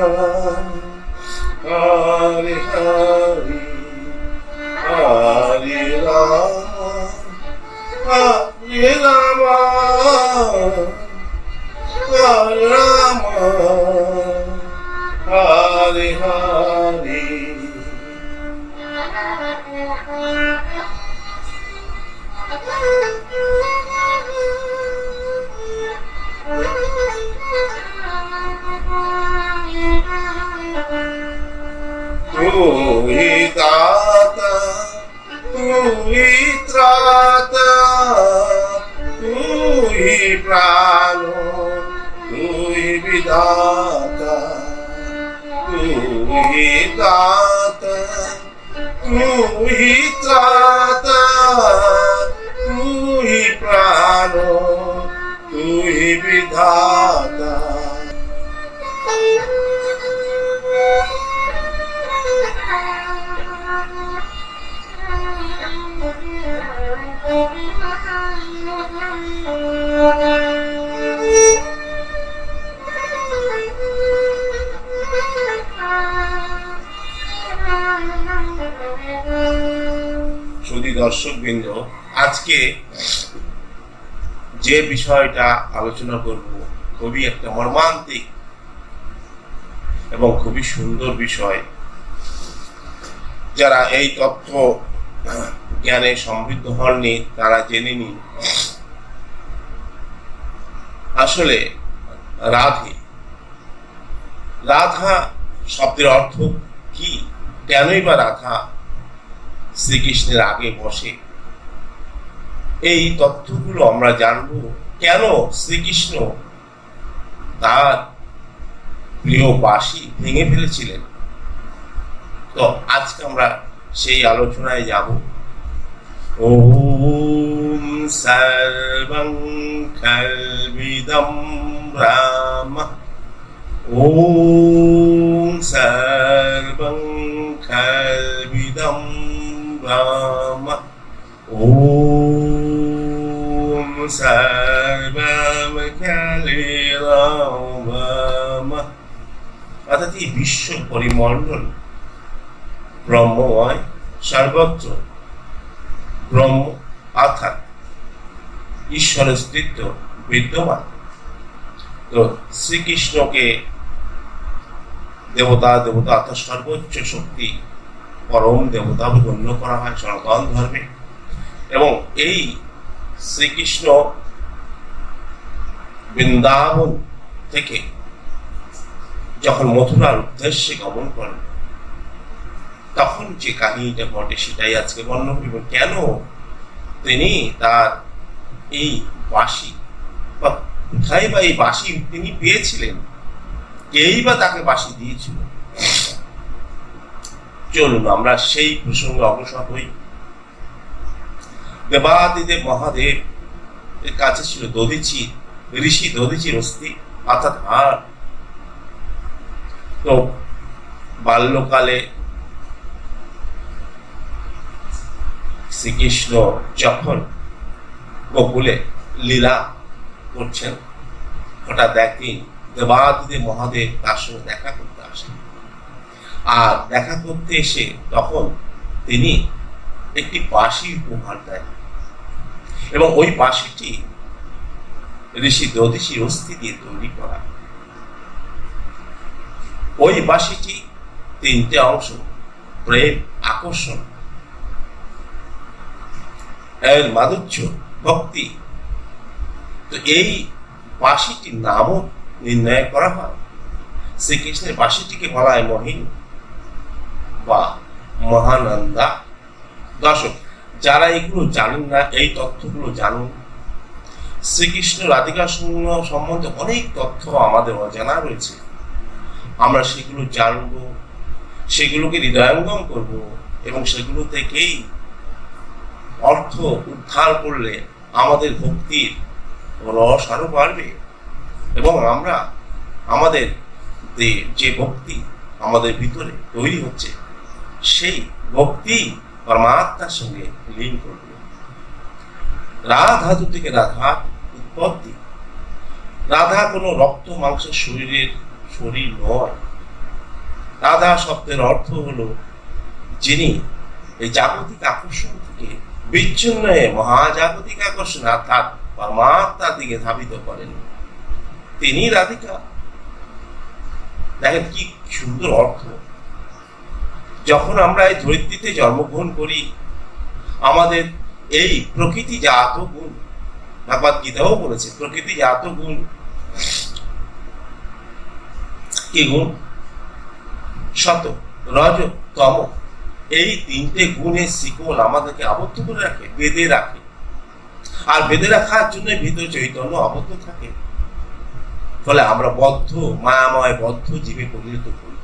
Hare Hare Hare Rama Hare Rama Hare Rama Hare Hare तू তুই ত্রাত তুই প্রাণ তুই বিধাতা তুই দাতা তুই ত্রাতা তুই প্রাণ তুই বিধাতা সুদী দর্শক বৃন্দ আজকে যে বিষয়টা আলোচনা করব, খুবই একটা মর্মান্তিক এবং খুবই সুন্দর বিষয়। যারা এই তথ্য জ্ঞানে সমৃদ্ধ হননি, তারা জেনে নিন। আসলে রাধে। রাধা শব্দের অর্থ কি? কেনই বা রাধা শ্রীকৃষ্ণের আগে বসে? এই তথ্যগুলো আমরা জানব কেন শ্রীকৃষ্ণ তার প্রিয় বাসি ভেঙে ফেলেছিলেন। তো আজকে আমরা সেই আলোচনায় যাব। ওম সর্বং কল্বিদম রাম ওম সর্বং কল্বিদম রাম ওম সর্বম কলিরাম অর্থাৎ এই বিশ্ব পরিমণ্ডল ব্রহ্মময়, সর্বত্র ব্রহ্ম ঈশ্বরের অস্তিত্ব বিদ্যমান। তো শ্রীকৃষ্ণকে দেবতা দেবতা অর্থাৎ সর্বোচ্চ শক্তি পরম দেবতা গণ্য করা হয় সনাতন ধর্মে। এবং এই শ্রীকৃষ্ণ বৃন্দাবন থেকে যখন মথুরার উদ্দেশ্যে গমন করেন, তখন যে কাহিনীটা ঘটে সেটাই আজকে বর্ণনা করিব। কেন তিনি তার এই বাসি বা কোথায় বা এই বাসি তিনি পেয়েছিলেন? কেই বা তাকে বাসি দিয়েছিল? চলুন, আমরা সেই প্রসঙ্গে অগ্রসর হই। দেবাদিদেব মহাদেব, এর কাছে ছিল দধিচি, ঋষি দধিচির অস্থি, অর্থাৎ হাড়। তো বাল্যকালে শ্রীকৃষ্ণ যখন গোকুলে লীলা করছেন। হঠাৎ একদিন দেবাদিদেব মহাদেব তার সঙ্গে দেখা করতে আসেন আর দেখা করতে এসে তখন তিনি একটি বাঁশি উপহার দেন। এবং ওই বাঁশিটি ঋষি দধিষির অস্থি দিয়ে তৈরি করা। ওই বাঁশিটি তিনটে অংশ প্রেম, আকর্ষণ, এর মাধুর্য ভক্তি। তো এই বাঁশিটির নামও নির্ণয় করা হয়। শ্রীকৃষ্ণের বাঁশিটিকে বলা হয় মহিন বা মহানন্দা দর্শক, যারা এগুলো জানেন না, এই তথ্যগুলো জানুন। শ্রীকৃষ্ণ রাধিকা সম্বন্ধে অনেক তথ্য আমাদের অজানা রয়েছে। আমরা সেগুলো জানব, সেগুলোকে হৃদয়ঙ্গম করব এবং সেগুলো থেকেই অর্থ উদ্ধার করলে আমাদের ভক্তির রস আরও বাড়বে। এবং আমরা আমাদের যে- ভক্তি আমাদের ভিতরে তৈরি হচ্ছে, সেই ভক্তি পরমাত্মার সঙ্গে লীন করবে। রাধা ধাতু থেকে রাধা উৎপত্তি। রাধা কোনো রক্ত মাংসের শরীরের শরীর নয়। রাধা শব্দের অর্থ হলো যিনি এই জাগতিক আকর্ষণ থেকে বিচ্ছিন্ন মহাজাগতিক আকর্ষণ, অর্থাৎ পরমাত্মার দিকে ধাবিত করেন। তিনি রাধিকা। দেখেন কি সুন্দর অর্থ। যখন আমরা এই ধরিত্রীতে জন্মগ্রহণ করি, আমাদের এই প্রকৃতি জাত গুণ ভগবত গীতাও বলেছে, প্রকৃতি জাত গুণ কি গুণ? শত রজ, তম এই তিনটে গুণের শিকল আমাদেরকে আবদ্ধ করে রাখে, বেঁধে রাখে। আর বেঁধে রাখার জন্য ভিতরে চৈতন্য আবদ্ধ থাকে। ফলে আমরা বদ্ধ, মায়াময়, বদ্ধ জীবে পরিণত করি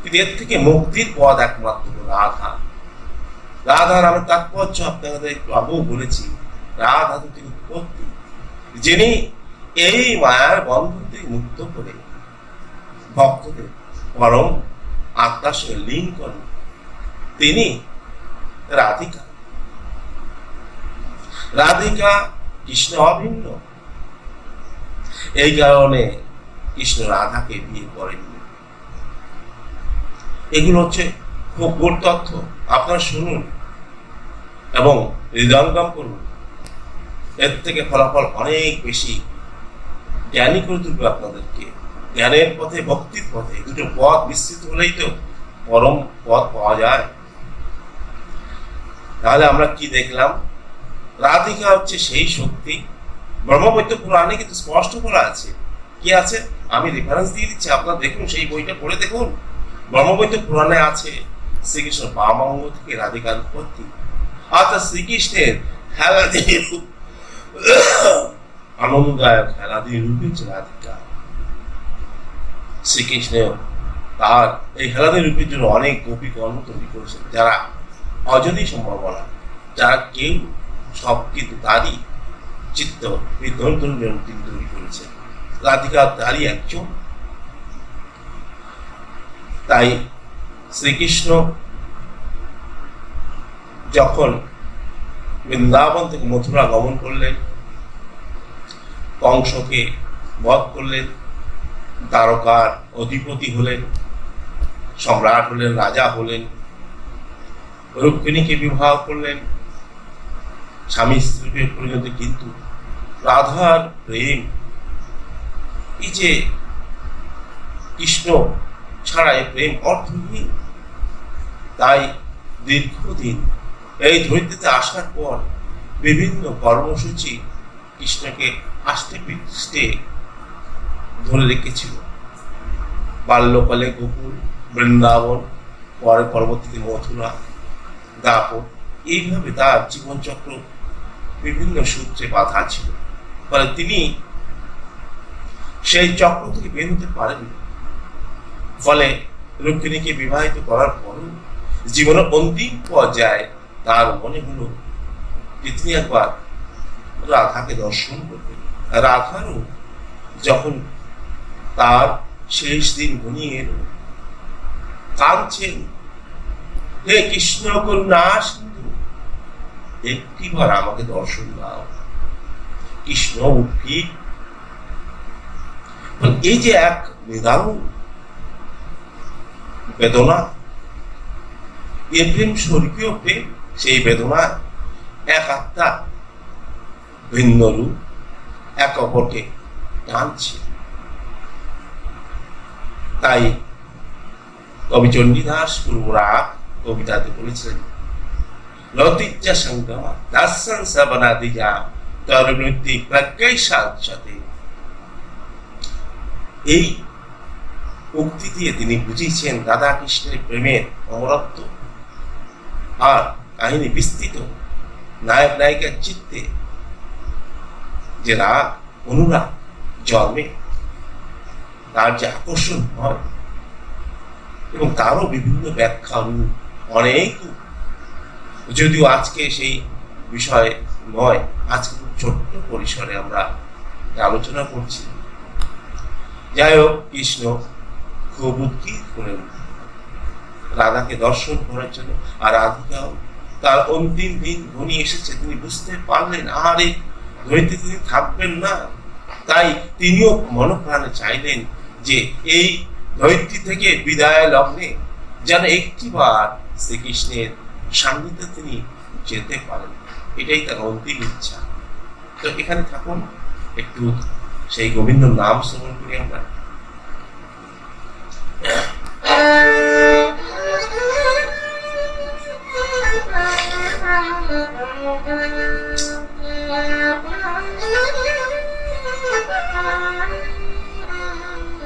কিন্তু এর থেকে মুক্তির পদ একমাত্র রাধা। রাধা নামের তাৎপর্য আপনাদের একটু আগেও বলেছি, রাধা দুটি উৎপত্তি, যিনি এই মায়ার বন্ধন থেকে মুক্ত করে ভক্তদের পরম আত্মার সঙ্গে লিঙ্ক করেন তিনি রাধিকা। রাধিকা কৃষ্ণ অভিন্ন। এই কারণে কৃষ্ণ রাধাকে বিয়ে করেন এগুলো হচ্ছে খুব গোট তথ্য। আপনারা শুনুন এবং হৃদয়ঙ্গম করুন। এর থেকে ফলাফল অনেক বেশি জ্ঞানী করে তুলবে আপনাদেরকে। জ্ঞানের পথে, ভক্তির পথে। দুটো পথ বিস্তৃত হলেই তো পরম পথ পাওয়া যায়। তাহলে আমরা কি দেখলাম? রাধিকা হচ্ছে সেই শক্তি। ব্রহ্মবৈদ্য পুরাণে কিন্তু স্পষ্ট করা আছে। কি আছে? আমি রেফারেন্স দিয়ে দিচ্ছি, আপনারা দেখুন সেই বইটা পড়ে দেখুন। ব্রহ্মবৈদ্য পুরাণে আছে শ্রীকৃষ্ণ বামাঙ্গ থেকে রাধিকার উৎপত্তি। অর্থাৎ শ্রীকৃষ্ণের রূপ আনন্দদায়ক খেলাদি রূপে রাধিকা। শ্রীকৃষ্ণ তার এই হেলাদের রূপের জন্য অনেক গোপী কর্ম তৈরি করেছেন, যারা অজনী সম্ভাবনা, যারা কেউ সব কিন্তু তারই চিত্ত বিধ্বন্তন তিনি তৈরি করেছেন। রাধিকা তারই একজন। তাই শ্রীকৃষ্ণ যখন বৃন্দাবন থেকে মথুরা গমন করলেন, কংসকে বধ করলেন দ্বারকার অধিপতি হলেন, সম্রাট হলেন, রাজা হলেন রুক্মিণীকে বিবাহ করলেন, স্বামী স্ত্রীকে পরিণত, কিন্তু রাধার প্রেম, এই যে কৃষ্ণ ছাড়া এই প্রেম অর্থহীন, তাই দীর্ঘদিন এই ধরিত্রীতে আসার পর বিভিন্ন কর্মসূচি কৃষ্ণকে আষ্টে পৃষ্ঠে ধরে রেখেছিল। বাল্যকালে গোকুল, বৃন্দাবন, পরে পরবর্তীতে মথুরা দাপট এইভাবে তার জীবনচক্র বিভিন্ন সূত্রে বাধা ছিল। ফলে তিনি সেই চক্র থেকে বের হতে পারেন ফলে রুক্মিণীকে বিবাহিত করার পরও জীবনের অন্তিম পর্যায়ে তার মনে হলো যে তিনি একবার রাধাকে দর্শন করবেন। রাধারও যখন তার শেষ দিন ঘনিয়ে এলো। কাঁদছেন হে কৃষ্ণ করুণা সিন্ধু, একটিবার আমাকে দর্শন দাও। কৃষ্ণ উদ্ভিদ এই যে এক নিদারুণ বেদনা, এ প্রেম স্বর্গীয় প্রেম, সেই বেদনা এক আত্মা ভিন্ন রূপ, এক অপরকে টানছে। তাই কবি চণ্ডীদাস পূর্বরাগ কবিতাতে বলেছিলেন লতিজ্জা সঙ্গমা দাসন সবনাদি যা তরবৃত্তি প্রজ্ঞাই সাথে এই উক্তি দিয়ে তিনি বুঝিয়েছেন রাধা কৃষ্ণের প্রেমের অমরত্ব আর কাহিনী বিস্তৃত। নায়ক নায়িকার চিত্তে যে রাগ, অনুরাগ জন্মে তার যে আকর্ষণ হয়। এবং তারও বিভিন্ন ব্যাখ্যা অনেক যদিও আজকে সেই বিষয় নয়, আজকে খুব ছোট্ট পরিসরে আমরা আলোচনা করছি। যাই হোক, কৃষ্ণ খুব উদ্গীত করেন রাধাকে দর্শন করার জন্য আর রাধিকাও তার অন্তিম দিন ঘনিয়ে এসেছে, তিনি বুঝতে পারলেন আর ধরিতে তিনি থাকবেন না। তাই তিনিও মনপ্রাণে চাইলেন যে এই ধৈর্যী থেকে বিদায় লগ্নে যেন একটিবার শ্রীকৃষ্ণের সান্নিধ্যে তিনি যেতে পারেন। এটাই তার অন্তিম ইচ্ছা। তো এখানে থাকুন একটু সেই গোবিন্দ নাম শ্রবণ করি আমরা। Ah, Shri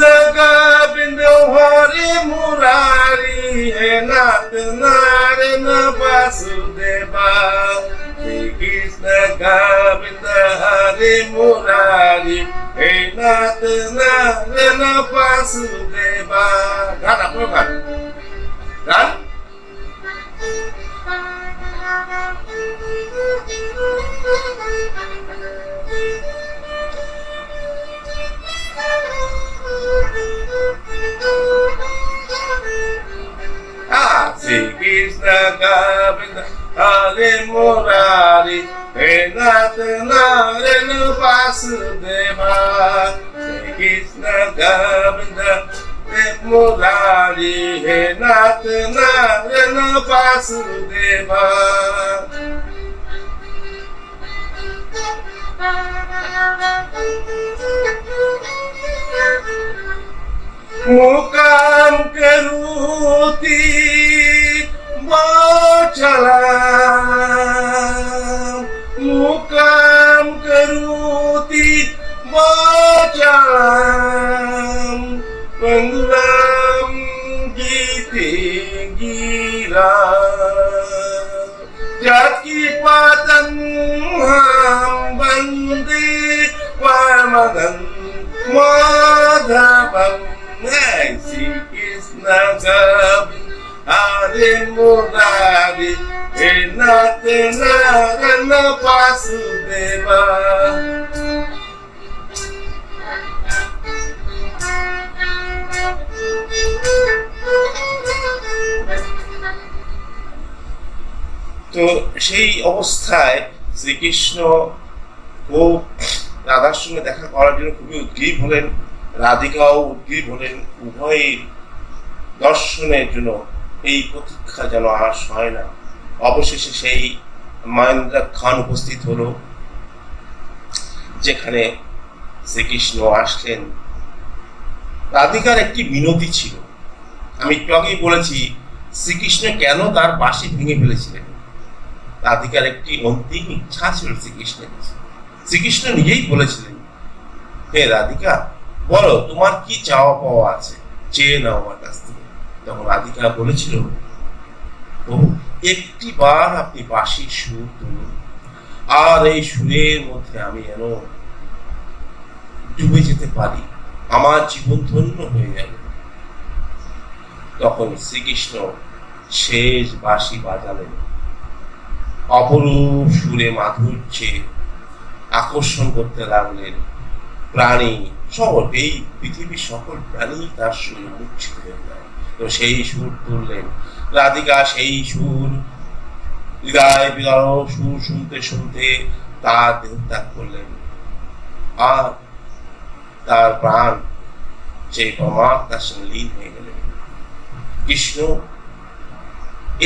गोविंद गोविंद हरे मुरारी हे नाथ नारायण वासुदेवा श्री कृष्ण गोविंद हरे मुरारी हे नाथ नारायण वासुदेवा गान आपको गान गान Thank you. Ah, Sri Krishna Govinda Hare Murari Venath Narayana Vasudeva Sri Krishna Govinda Hare Murari Venath Narayana Vasudeva Thank you. મુકામ કરુતી બોચલા મુકામ કરુતી બોચલા બંગલામ ગીતે ગીરા જાતિ પાતન હામ બંદી પરમદન મા Vasudeva. তো সেই অবস্থায় শ্রীকৃষ্ণ খুব রাধার সঙ্গে দেখা করার জন্য খুবই উদ্গ্রীব হলেন, রাধিকাও উদ্গ্রীব হলেন, উভয়ই দর্শনের জন্য এই প্রতীক্ষা যেন আর হয় না। অবশেষে সেই মহেন্দ্র খান উপস্থিত হলো, যেখানে শ্রীকৃষ্ণ আসলেন। রাধিকার একটি মিনতি ছিল। আমি একটু আগেই বলেছি, শ্রীকৃষ্ণ কেন তার বাঁশি ভেঙে ফেলেছিলেন? রাধিকার একটি অন্তিম ইচ্ছা ছিল শ্রীকৃষ্ণের শ্রীকৃষ্ণ নিজেই বলেছিলেন, হে রাধিকা, বলো তোমার কি চাওয়া পাওয়া আছে? চেয়ে নাও আমার কাছ তখন রাধিকা বলেছিল একটি বার আপনি বাঁশির সুর তুলুন, আর এই সুরের মধ্যে আমি যেন ডুবে যেতে পারি, আমার জীবন ধন্য হয়ে যাবে তখন শ্রীকৃষ্ণ শেষ বাজালেন। অপরূপ সুরে মাধুর্যে আকর্ষণ করতে লাগলেন প্রাণী। সকল এই পৃথিবীর সকল প্রাণী তার সুরে মুচ্ছিত হয়ে যায়। তো সেই সুর তুললেন। রাধিকা সেই সুর হৃদয় বিদার সুর শুনতে শুনতে তার দেহ ত্যাগ করলেন। আর তার প্রাণ সেই পরমাত্মার সঙ্গে লীন হয়ে গেলেন কৃষ্ণ,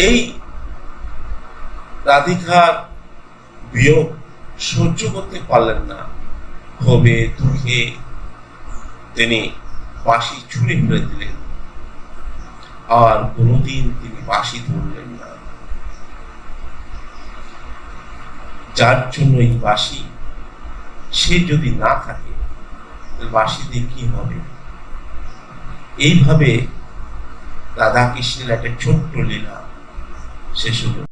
এই রাধিকার বিয়োগ সহ্য করতে পারলেন না। ক্ষোভে দুঃখে তিনি বাঁশি ছুঁড়ে ফেলে দিলেন। আর কোনোদিন তিনি বাসি ধরলেন না। যার জন্য এই বাসি সে যদি না থাকে বাসি দিয়ে কি হবে? এইভাবে রাধা কৃষ্ণের একটা ছোট্ট লীলা শেষ হলো।